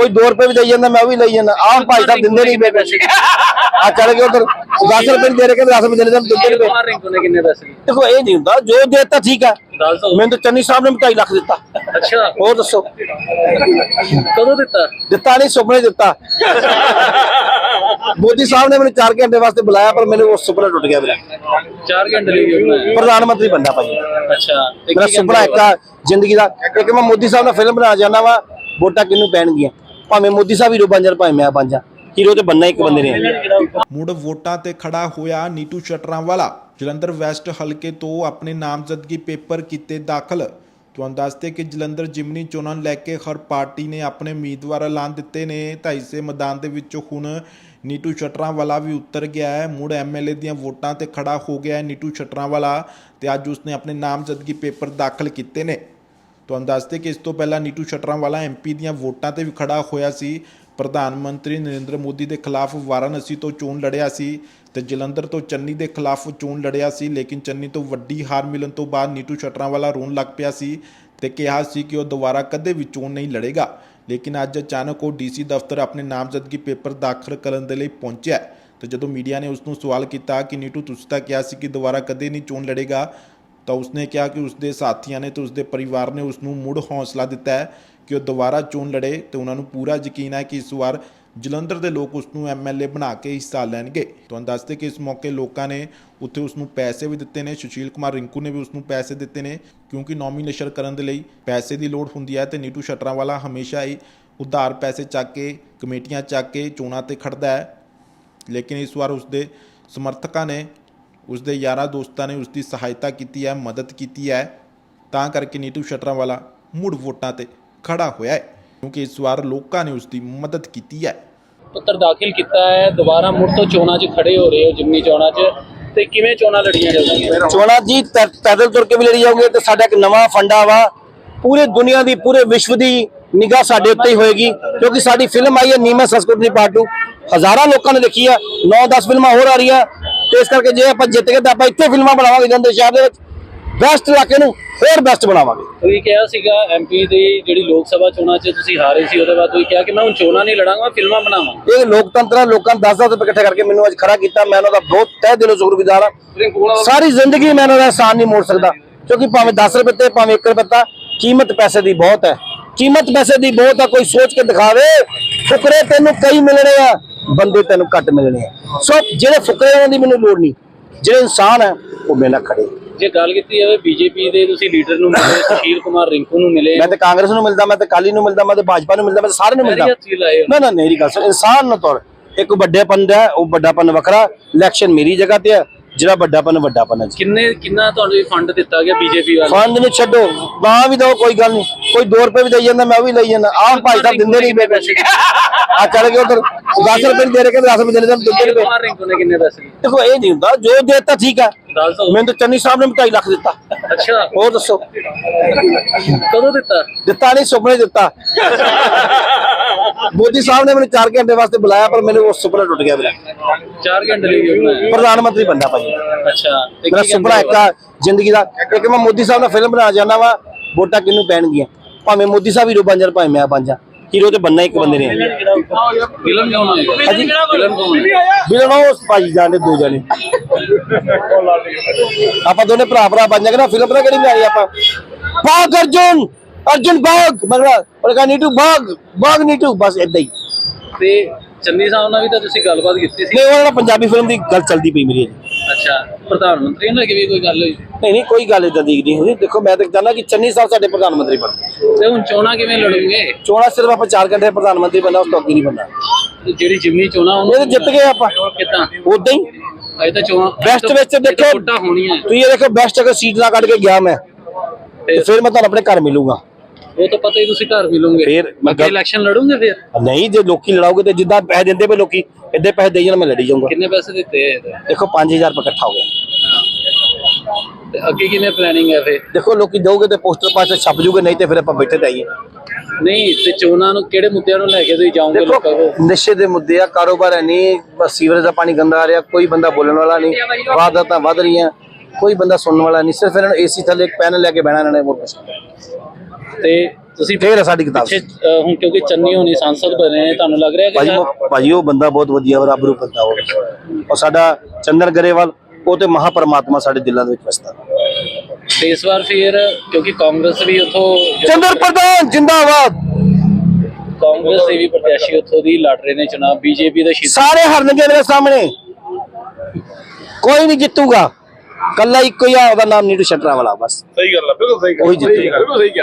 ਕੋਈ 2 ਰੁਪਏ ਵੀ ਦੇਈ ਜਾਂਦਾ ਮੈਂ ਉਹ ਵੀ ਲਈ ਜਾਂਦਾ। ਆਹ ਭਾਈ ਸਾਹਿਬ ਦਿੰਦੇ ਨਹੀਂ ਪਏ ਪੈਸੇ। ਆ ਚੜ ਗਏ ਉਧਰ। 10 ਰੁਪਏ ਦੇ ਰਹੇ ਕਿ 10 ਰੁਪਏ ਦੇ ਰਹੇ ਦਿੰਦੇ ਨਹੀਂ ਪਏ। ਕੁਮਾਰ ਰਿੰਕੂ ਨੇ ਕਿੰਨੇ ਪੈਸੇ ਦਿੱਤੇ? ਦੇਖੋ ਇਹ ਨਹੀਂ ਹੁੰਦਾ। ਜੋ ਦੇਤਾ ਠੀਕ ਹੈ ਮੈਨੂੰ ਤਾਂ ਚੰਨੀ ਸਾਹਿਬ ਨੇ 2.5 ਲੱਖ ਦਿੱਤਾ। ਅੱਛਾ। ਹੋਰ ਦੱਸੋ। ਕਦੋਂ ਦਿੱਤਾ? ਦਿੱਤਾ ਨਹੀਂ ਸੁਪਨੇ ਦਿੱਤਾ। ਮੋਦੀ ਸਾਹਿਬ ਨੇ ਮੈਨੂੰ 4 ਘੰਟੇ ਵਾਸਤੇ ਬੁਲਾਇਆ ਪਰ ਮੈਨੂੰ ਉਹ ਸੁਪਨਾ ਟੁੱਟ ਗਿਆ ਮੇਰਾ। 4 ਘੰਟੇ ਲਈ ਪ੍ਰਧਾਨ ਮੰਤਰੀ ਬੰਦਾ ਭਾਈ। ਅੱਛਾ। ਮੇਰਾ ਸੁਪਨਾ ਇੱਕ ਜ਼ਿੰਦਗੀ ਦਾ। ਇੱਕ ਮੈਂ ਮੋਦੀ ਸਾਹਿਬ ਨਾਲ ਫਿਲਮ ਬਣਾ ਜਾਣਾ ਵਾ ਵੋਟਾਂ ਕਿਹਨੂੰ ਪੈਣਗੀਆਂ? ਭਾਵੇਂ ਮੋਦੀ ਸਾਹਿਬ ਹੀਰੋ ਬਣ ਜਾਣ, ਭਾਵੇਂ ਮੈਂ ਬਣ ਜਾ ਹੀਰੋ ਤੇ ਬੰਨਾ ਇੱਕ ਬੰਦੇ ਨੇ। ਮੁੜ ਵੋਟਾਂ ਤੇ ਖੜਾ ਹੋਇਆ ਨੀਟੂ ਸ਼ਟਰਾਂਵਾਲਾ। ਜਲੰਧਰ ਵੈਸਟ ਹਲਕੇ ਤੋਂ ਆਪਣੇ ਨਾਮਜ਼ਦਗੀ ਪੇਪਰ ਕੀਤੇ ਦਾਖਲ। ਤੁਹਾਨੂੰ ਦੱਸਦੇ ਕਿ ਜਲੰਧਰ ਜਿਮਨੀ ਚੋਣਾਂ ਨੂੰ ਲੈ ਕੇ ਹਰ ਪਾਰਟੀ ਨੇ ਆਪਣੇ ਉਮੀਦਵਾਰ ਐਲਾਨ ਦਿੱਤੇ ਨੇ। ਤਾਂ ਇਸੇ ਮੈਦਾਨ ਦੇ ਵਿੱਚ ਹੁਣ ਨੀਟੂ ਸ਼ਟਰਾਂਵਾਲਾ ਵੀ ਉਤਰ ਗਿਆ ਹੈ। ਮੁੜ ਐਮਐਲਏ ਦੀਆਂ ਵੋਟਾਂ ਤੇ ਖੜਾ ਹੋ ਗਿਆ ਹੈ ਨੀਟੂ ਸ਼ਟਰਾਂਵਾਲਾ ਤੇ ਅੱਜ ਉਸਨੇ ਆਪਣੇ ਨਾਮਜ਼ਦਗੀ ਪੇਪਰ ਦਾਖਲ ਕੀਤੇ ਨੇ। ਤੁਹਾਨੂੰ ਦੱਸਦੇ ਕਿ ਇਸ ਤੋਂ ਪਹਿਲਾਂ ਨੀਟੂ ਸ਼ਟਰਾਂਵਾਲਾ ਐਮਪੀ ਦੀਆਂ ਵੋਟਾਂ ਤੇ ਵੀ ਖੜਾ ਹੋਇਆ ਸੀ। ਪ੍ਰਧਾਨ ਮੰਤਰੀ ਨਰਿੰਦਰ ਮੋਦੀ ਦੇ ਖਿਲਾਫ ਵਾਰਾਣਸੀ ਤੋਂ ਚੋਣ ਲੜਿਆ ਸੀ ਤੇ ਜਲੰਧਰ ਤੋਂ ਚੰਨੀ ਦੇ ਖਿਲਾਫ ਚੋਣ ਲੜਿਆ ਸੀ, ਲੇਕਿਨ ਚੰਨੀ ਤੋਂ ਵੱਡੀ ਹਾਰ ਮਿਲਣ ਤੋਂ ਬਾਅਦ ਨੀਟੂ ਸ਼ਟਰਾਂਵਾਲਾ ਰੋਣ ਲੱਗ ਪਿਆ ਸੀ ਤੇ ਕਿਹਾ ਸੀ ਕਿ ਉਹ ਦੁਬਾਰਾ ਕਦੇ ਵੀ ਚੋਣ ਨਹੀਂ ਲੜੇਗਾ। ਲੇਕਿਨ ਅੱਜ ਅਚਾਨਕ ਉਹ ਡੀਸੀ ਦਫ਼ਤਰ ਆਪਣੇ ਨਾਮਜ਼ਦਗੀ ਪੇਪਰ ਦਾਖਲ ਕਰਨ ਦੇ ਲਈ ਪਹੁੰਚਿਆ ਤੇ ਜਦੋਂ ਮੀਡੀਆ ਨੇ ਉਸ ਨੂੰ ਸਵਾਲ ਕੀਤਾ ਕਿ ਨੀਟੂ, ਤੁਸੀਂ ਤਾਂ ਕਿਹਾ ਸੀ ਕਿ ਦੁਬਾਰਾ ਕਦੇ ਨਹੀਂ ਚੋਣ ਲੜੇਗਾ ਤਾਂ ਉਸਨੇ ਕਿਹਾ ਕਿ ਉਸਦੇ ਸਾਥੀਆਂ ਨੇ ਤੇ ਉਸਦੇ ਪਰਿਵਾਰ ਨੇ ਉਸ ਨੂੰ ਮੁੜ ਹੌਸਲਾ ਦਿੱਤਾ ਹੈ ਕਿ ਉਹ ਦੁਬਾਰਾ ਚੋਣ ਲੜੇ ਤੇ ਉਹਨਾਂ ਨੂੰ ਪੂਰਾ ਯਕੀਨ ਹੈ ਕਿ ਇਸ ਵਾਰ ਜਲੰਧਰ ਦੇ ਲੋਕ ਉਸ ਨੂੰ ਐਮਐਲਏ ਬਣਾ ਕੇ ਹਿੱਸਾ ਲੈਣਗੇ। ਤੁਹਾਨੂੰ ਦੱਸਦੇ ਕਿ ਇਸ ਮੌਕੇ ਲੋਕਾਂ ਨੇ ਉੱਥੇ ਉਸ ਨੂੰ ਪੈਸੇ ਵੀ ਦਿੱਤੇ ਨੇ, ਸੁਸ਼ੀਲ ਕੁਮਾਰ ਰਿੰਕੂ ਨੇ ਵੀ ਉਸ ਨੂੰ ਪੈਸੇ ਦਿੱਤੇ ਨੇ, ਕਿਉਂਕਿ ਨੋਮੀਨੇਸ਼ਨ ਕਰਨ ਦੇ ਲਈ ਪੈਸੇ ਦੀ ਲੋੜ ਹੁੰਦੀ ਹੈ ਤੇ ਨੀਟੂ ਸ਼ਟਰਾਂਵਾਲਾ ਹਮੇਸ਼ਾ ਹੀ ਉਧਾਰ ਪੈਸੇ ਚੱਕ ਕੇ, ਕਮੇਟੀਆਂ ਚੱਕ ਕੇ ਚੋਣਾਂ ਤੇ ਖੜਦਾ ਹੈ। ਲੇਕਿਨ ਇਸ ਵਾਰ ਉਸਦੇ ਸਮਰਥਕਾਂ ਨੇ ਉਸਦੇ ਯਾਰਾਂ ਦੋਸਤਾਂ ਨੇ ਉਸਦੀ ਸਹਾਇਤਾ ਕੀਤੀ ਹੈ ਮਦਦ ਕੀਤੀ ਹੈ। ਤਾਂ ਕਰਕੇ ਨੀਟੂ ਸ਼ਟਰਾਂਵਾਲਾ ਮੁੜ ਵੋਟਾਂ ਤੇ ਖੜਾ ਹੋਇਆ ਹੈ ਕਿਉਂਕਿ ਇਸ ਵਾਰ ਲੋਕਾਂ ਨੇ ਉਸਦੀ ਮਦਦ ਕੀਤੀ ਹੈ। ਪੱਤਰ ਦਾਖਲ ਕੀਤਾ ਹੈ ਦੁਬਾਰਾ ਮੁੜ ਤੋਂ ਚੋਣਾਂ 'ਚ ਖੜੇ ਹੋ ਰਹੇ ਹੋ ਜਿਮਨੀ ਚੋਣਾਂ 'ਚ। ਤੇ ਕਿਵੇਂ ਚੋਣਾਂ ਲੜੀਆਂ ਜਾਣਗੀਆਂ ਚੋਣਾਂ ਜੀ ਪੈਦਲ ਤੁਰ ਕੇ ਵੀ ਲੜੀ ਜਾਓਗੇ ਤੇ ਸਾਡਾ ਇੱਕ ਨਵਾਂ ਫੰਡਾ ਵਾ। ਪੂਰੇ ਦੁਨੀਆ ਦੀ ਪੂਰੇ ਵਿਸ਼ਵ ਦੀ ਨਿਗਾਹ ਸਾਡੇ ਉੱਤੇ ਹੀ ਹੋਏਗੀ ਕਿਉਂਕਿ ਸਾਡੀ ਫਿਲਮ ਆਈ ਹੈ ਨੀਮਾ ਸੰਸਕ੍ਰਿਤੀ ਪਾਰਟ 2 ਹਜ਼ਾਰਾਂ ਲੋਕਾਂ ਨੇ ਦੇਖੀ ਆ 9-10 ਫਿਲਮਾਂ ਹੋਰ ਆ ਰਹੀਆਂ। ਤੇ ਇਸ ਕਰਕੇ ਜੇ ਆਪਾਂ ਜਿੱਤ ਗਏ ਤਾਂ ਆਪਾਂ ਇੱਥੇ ਫਿਲਮਾਂ ਬਣਾਵਾਂਗੇ ਜੰਦੇ ਸ਼ਹਿਰ ਦੇ ਵਿੱਚ। ਬੈਸਟ ਇਲਾਕੇ ਨੂੰ ਹੋਰ ਬੈਸਟ ਬਣਾਵਾਂਗੇ। ਤੁਸੀਂ ਕਿਹਾ ਸੀਗਾ ਐਮਪੀ ਦੀ ਜਿਹੜੀ ਲੋਕ ਸਭਾ ਚੋਣਾਂ 'ਚ ਤੁਸੀਂ ਹਾਰੇ ਸੀ ਉਹਦੇ ਬਾਅਦ ਤੁਸੀਂ ਕਿਹਾ ਕਿ ਮੈਂ ਹੁਣ ਚੋਣਾਂ ਨਹੀਂ ਲੜਾਂਗਾ ਮੈਂ ਫਿਲਮਾਂ ਬਣਾਵਾਂ। ਇਹ ਲੋਕਤੰਤਰ ਹੈ ਲੋਕਾਂ ਨੂੰ 10-10 ਰੁਪਏ ਇਕੱਠੇ ਕਰਕੇ ਮੈਨੂੰ ਅੱਜ ਖੜਾ ਕੀਤਾ। ਮੈਂ ਉਹਨਾਂ ਦਾ ਬਹੁਤ ਤਹਿ ਦਿਲੋਂ ਸ਼ੁਕਰਗੁਜ਼ਾਰ ਹਾਂ। ਸਾਰੀ ਜ਼ਿੰਦਗੀ ਮੈਂ ਉਹਨਾਂ ਦਾ ਅਹਿਸਾਨ ਨਹੀਂ ਮੋੜ ਸਕਦਾ ਕਿਉਂਕਿ ਭਾਵੇਂ 10 ਰੁਪਏ ਤੇ ਭਾਵੇਂ 1 ਰੁਪਏ ਤਾਂ ਕੀਮਤ ਪੈਸੇ ਦੀ ਬਹੁਤ ਹੈ। ਕੀਮਤ ਪੈਸੇ ਦੀ ਬਹੁਤ ਹੈ ਕੋਈ ਸੋਚ ਕੇ ਦਿਖਾਵੇ। ਫੁਕਰੇ ਤੈਨੂੰ ਕਈ ਮਿਲਣੇ ਆ। ਬੰਦੇ ਤੈਨੂੰ ਘੱਟ ਮਿਲਣੇ ਆ। ਸੋ ਜਿਹੜੇ ਫੁਕਰੇ ਉਹਨਾਂ ਦੀ ਮੈਨੂੰ ਲੋੜ ਨਹੀਂ। ਜਿਹੜੇ ਇਨਸਾਨ ਹੈ ਉਹ ਮੇਰੇ ਨਾਲ ਖੜੇ ਜੇ ਗੱਲ ਕੀਤੀ ਜਾਵੇ ਬੀਜੇਪੀ ਦੇ ਤੁਸੀਂ ਲੀਡਰ ਨੂੰ ਮਿਲੇ ਸੁਸ਼ੀਲ ਕੁਮਾਰ ਰਿੰਕੂ ਨੂੰ ਮਿਲੇ। ਮੈਂ ਤੇ ਕਾਂਗਰਸ ਨੂੰ ਮਿਲਦਾ ਮੈਂ ਤੇ ਕਾਲੀ ਨੂੰ ਮਿਲਦਾ ਮੈਂ ਤੇ ਭਾਜਪਾ ਨੂੰ ਮਿਲਦਾ ਮੈਂ ਸਾਰਿਆਂ ਨੂੰ ਮਿਲਦਾ। ਨਾ ਨਾ ਮੇਰੀ ਗੱਲ ਸੁਣ ਇਨਸਾਨ ਨੂੰ ਤੋੜ। ਇੱਕ ਵੱਡੇਪਨ ਦਾ ਹੈ, ਉਹ ਵੱਡਾਪਨ ਵੱਖਰਾ ਇਲੈਕਸ਼ਨ ਮੇਰੀ ਜਗ੍ਹਾ ਤੇ ਹੈ ਜਿਹੜਾ ਵੱਡਾਪਨ ਵੱਡਾਪਨ ਹੈ ਜੀ। ਕਿੰਨੇ ਕਿੰਨਾ ਤੁਹਾਨੂੰ ਫੰਡ ਦਿੱਤਾ ਗਿਆ ਬੀਜੇਪੀ ਵੱਲ? ਫੰਡ ਨੂੰ ਛੱਡੋ ਨਾ ਵੀ ਦੋ ਕੋਈ ਗੱਲ ਨਹੀਂ। ਕੋਈ 2 ਰੁਪਏ ਵੀ ਦੇਈ ਜਾਂਦਾ ਮੈਂ ਉਹ ਵੀ ਲਈ ਜਾਂਦਾ। ਆਹ ਭਾਈ ਸਾਹਿਬ ਦਿੰਦੇ ਨਹੀਂ ਪੈਸੇ। ਆ ਚੜ ਗਏ ਉਧਰ। 10 ਰੁਪਏ ਦੇ ਰਹੇ ਕਿ 10 ਰੁਪਏ ਦੇ ਰਹੇ ਦਿੰਦੇ ਨਹੀਂ ਪਏ। ਰਿੰਕੂ ਨੇ ਕਿੰਨੇ ਪੈਸੇ? ਦਿੱਤੇ? ਦੇਖੋ ਇਹ ਨਹੀਂ ਹੁੰਦਾ। ਜੋ ਦੇਤਾ ਠੀਕ ਹੈ ਦੱਸ ਦਿਓ। ਮੈਨੂੰ ਤਾਂ ਚੰਨੀ ਸਾਹਿਬ ਨੇ 2.5 ਲੱਖ ਦਿੱਤਾ। ਅੱਛਾ। ਹੋਰ ਦੱਸੋ। ਕਦੋਂ ਦਿੱਤਾ? ਦਿੱਤਾ ਨਹੀਂ ਸੁਪਨੇ ਦਿੱਤਾ। ਮੋਦੀ ਸਾਹਿਬ ਨੇ ਮੈਨੂੰ 4 ਘੰਟੇ ਵਾਸਤੇ ਬੁਲਾਇਆ ਪਰ ਮੈਨੂੰ ਉਹ ਸੁਪਨਾ ਟੁੱਟ ਗਿਆ ਮੇਰਾ। 4 ਘੰਟੇ ਲਈ ਬਣਾਇਆ ਪ੍ਰਧਾਨ ਮੰਤਰੀ ਬੰਦਾ ਭਾਈ। ਅੱਛਾ ਮੇਰਾ ਸੁਪਨਾ ਇੱਕ ਆ ਜ਼ਿੰਦਗੀ ਦਾ। ਇੱਕ ਮੈਂ ਮੋਦੀ ਸਾਹਿਬ ਨਾਲ ਫਿਲਮ ਬਣਾ ਜਾਣਾ ਵਾ ਵੋਟਾਂ ਕਿਹਨੂੰ ਪੈਣਗੀਆਂ? ਭਾਵੇਂ ਮੋਦੀ ਸਾਹਿਬ ਹੀਰੋ ਬਣ ਜਾਣ ਭਾਵੇਂ ਮੈਂ ਬਣ ਜਾ ਹੀਰੋ ਤੇ ਬੰਨਾ ਇੱਕ ਬੰਦੇ ਨੇ। ਵਿਲਨ ਕੌਣ ਹੈ। ਵਿਲਨ ਕੌਣ ਭਾਈ ਜਾਣੇ ਦੋ ਜਣੇ। ਆਪਾਂ ਦੋਨੇ ਭਰਾ ਭਰਾ ਬਣ ਜਾਗੇ ਨਾ ਫਿਲਮ ਨਾ ਕਿਹੜੀ ਬਣਾਈ ਆਪਾਂ? ਅਰਜੁਨ ਅਰਜੁਨ ਭਾਗ ਮਗਰਾ ਉਹ ਕਹਾ ਨੀਟੂ ਭਾਗ ਭਾਗ ਨੀਟੂ ਬਸ ਇਦਾਂ ਹੀ ਤੇ ਚੰਨੀ ਸਾਹਿਬ ਨਾਲ ਵੀ ਤਾਂ ਤੁਸੀਂ ਗੱਲਬਾਤ ਕੀਤੀ ਸੀ? ਨਹੀਂ ਉਹਨਾਂ ਨਾਲ ਪੰਜਾਬੀ ਫਿਲਮ ਦੀ ਗੱਲ ਚੱਲਦੀ ਪਈ ਮੇਰੀ ਅਜੇ। ਅੱਛਾ ਪ੍ਰਧਾਨ ਮੰਤਰੀ ਨਾਲ ਕਿਵੇਂ ਕੋਈ ਗੱਲ ਹੋਈ? ਨਹੀਂ ਨਹੀਂ ਕੋਈ ਗੱਲ ਇਦਾਂ ਦੀ ਨਹੀਂ ਹੋਈ। ਦੇਖੋ ਮੈਂ ਤਾਂ ਚਾਹੁੰਦਾ ਕਿ ਚੰਨੀ ਸਾਹਿਬ ਸਾਡੇ ਪ੍ਰਧਾਨ ਮੰਤਰੀ ਬਣ। ਤੇ ਹੁਣ ਚੋਣਾਂ ਕਿਵੇਂ ਲੜੋਗੇ ਚੋਣਾਂ ਸਿਰਫ ਆਪਾਂ 4 ਘੰਟੇ ਪ੍ਰਧਾਨ ਮੰਤਰੀ ਬਣਨਾ ਉਸ ਤੋਂ ਅੱਗੇ ਨਹੀਂ ਬਣਨਾ। ਤੇ ਜਿਹੜੀ ਜਿਮਨੀ ਚੋਣਾਂ ਇਹ ਤਾਂ ਜਿੱਤ ਗਏ ਆਪਾਂ। ਕਿਦਾਂ? ਉਦਾਂ ਹੀ। ਅਜੇ ਤਾਂ ਚੋਣਾਂ Best ਵਿੱਚ ਦੇਖੋ- ਵੋਟਾਂ ਹੋਣੀਆਂ। ਤੁਸੀਂ ਇਹ ਦੇਖੋ ਬੈਸਟ ਅਗਰ ਸੀਟ ਨਾ ਕੱਢ ਕੇ ਗਿਆ ਮੈਂ ਤੇ ਫਿਰ ਮੈਂ ਤੁਹਾਨੂੰ ਆਪਣੇ ਘਰ ਮਿਲੂੰਗਾ। ਉਹ ਤਾਂ ਪਤਾ ਹੀ ਤੁਸੀਂ ਘਰ ਮਿਲੋਗੇ ਫਿਰ ਮੈਂ ਅੱਗੇ ਗੱਲ- ਇਲੈਕਸ਼ਨ ਲੜੋਗੇ ਫਿਰ? ਨਹੀਂ ਜੇ ਲੋਕੀ ਲੜਾਓਗੇ ਤੇ ਜਿੱਦਾਂ ਪੈਸੇ ਦਿੰਦੇ ਪਏ ਲੋਕੀ ਇੱਦੇ ਪੈਸੇ ਦੇਈ ਜਾਣ ਮੈਂ ਲੜੀ ਜਾਊਂਗਾ। ਕਿੰਨੇ ਪੈਸੇ ਦਿੱਤੇ ਆ ਇਹਦੇ? ਦੇਖੋ 5000 ਰੁਪਏ ਇਕੱਠਾ ਹੋ ਗਿਆ। ਤੇ ਅੱਗੇ ਕਿਵੇਂ ਪਲੈਨਿੰਗ ਹੈ ਫਿਰ? ਦੇਖੋ ਲੋਕੀ ਦੋਗੇ ਤੇ ਪੋਸਟਰ ਪਾਸੇ ਛਪ ਜੂਗੇ ਨਹੀਂ ਤੇ ਫਿਰ ਆਪਾਂ ਬੈਠੇ ਤੇ ਆਈਏ ਨਹੀਂ ਤੇ ਚੋਣਾਂ ਨੂੰ ਕਿਹੜੇ ਮੁੱਦਿਆਂ ਨੂੰ ਲੈ ਕੇ ਤੁਸੀਂ ਜਾਓਗੇ ਲੋਕਾਂ ਕੋਲ? ਦੇਖੋ ਨਸ਼ੇ ਦੇ ਮੁੱਦੇ ਆ ਕਾਰੋਬਾਰ ਹੈ ਨਹੀਂ ਬਸ ਸੀਵਰੇਜ ਦਾ ਪਾਣੀ ਗੰਦਾ ਆ ਰਿਹਾ ਕੋਈ ਬੰਦਾ ਬੋਲਣ ਵਾਲਾ ਨਹੀਂ ਵਾਰਦਾਤਾਂ ਵੱਧ ਰਹੀਆਂ। ਕੋਈ ਬੰਦਾ ਸੁਣਨ ਵਾਲਾ ਨਹੀਂ ਸਿਰਫ ਇਹਨਾਂ ਨੂੰ ਏਸੀ ਥੱਲੇ ਇੱਕ ਪੈਨਲ ਲੈ ਕੇ ਬਹਿਣਾ ਇਹਨਾਂ ਨੇ ਹੋਰ। ਤੇ ਤੁਸੀਂ ਫੇਰ ਹੈ ਸਾਡੀ ਕਿਤਾਬ। ਪਿੱਛੇ ਹੁਣ ਕਿਉਂਕਿ ਚੰਨੀ ਹੋਣੀ ਸੰਸਦ ਬਣੇ ਤੁਹਾਨੂੰ ਲੱਗ ਰਿਹਾ ਕਿ ਭਾਜੀ ਉਹ ਭਾਜੀ ਉਹ ਬੰਦਾ ਬਹੁਤ ਵਧੀਆ ਰੱਬ ਨੂੰ ਬੰਦਾ ਉਹ ਔਰ ਸਾਡਾ ਚੰਦਰ ਗਰੇਵਾਲ ਉਹ ਤੇ ਮਹਾਪਰਮਾਤਮਾ ਸਾਡੇ ਦਿਲਾਂ ਦੇ ਵਿੱਚ ਵਸਦਾ। ਤੇ ਇਸ ਵਾਰ ਫਿਰ ਕਿਉਂਕਿ ਕਾਂਗਰਸ ਵੀ ਉਥੋਂ ਚੰਦਰ ਪ੍ਰਧਾਨ ਜਿੰਦਾਬਾਦ! ਕਾਂਗਰਸ ਦੇ ਵੀ ਪ੍ਰਤੀਸ਼ੀ ਉਥੋਂ ਦੀ ਲੜ ਰਹੇ ਨੇ ਚੁਣਾਵ ਬੀਜੇਪੀ ਦਾ ਸ਼ੀਤ ਸਾਰੇ ਹਾਰਨਗੇ ਮੇਰੇ ਸਾਹਮਣੇ। ਕੋਈ ਨਹੀਂ ਜਿੱਤੂਗਾ। ਕੱਲਾ ਇੱਕੋ ਹੀ ਆ ਉਹਦਾ ਨਾਮ ਨੀਟੂ ਸ਼ਟਰਾ ਵਾਲਾ ਬਸ। ਸਹੀ ਗੱਲ ਹੈ ਬਿਲਕੁਲ ਸਹੀ ਗੱਲ ਉਹੀ ਜਿੱਤੂਗਾ ਬਿਲਕੁਲ ਸਹੀ ਗੱਲ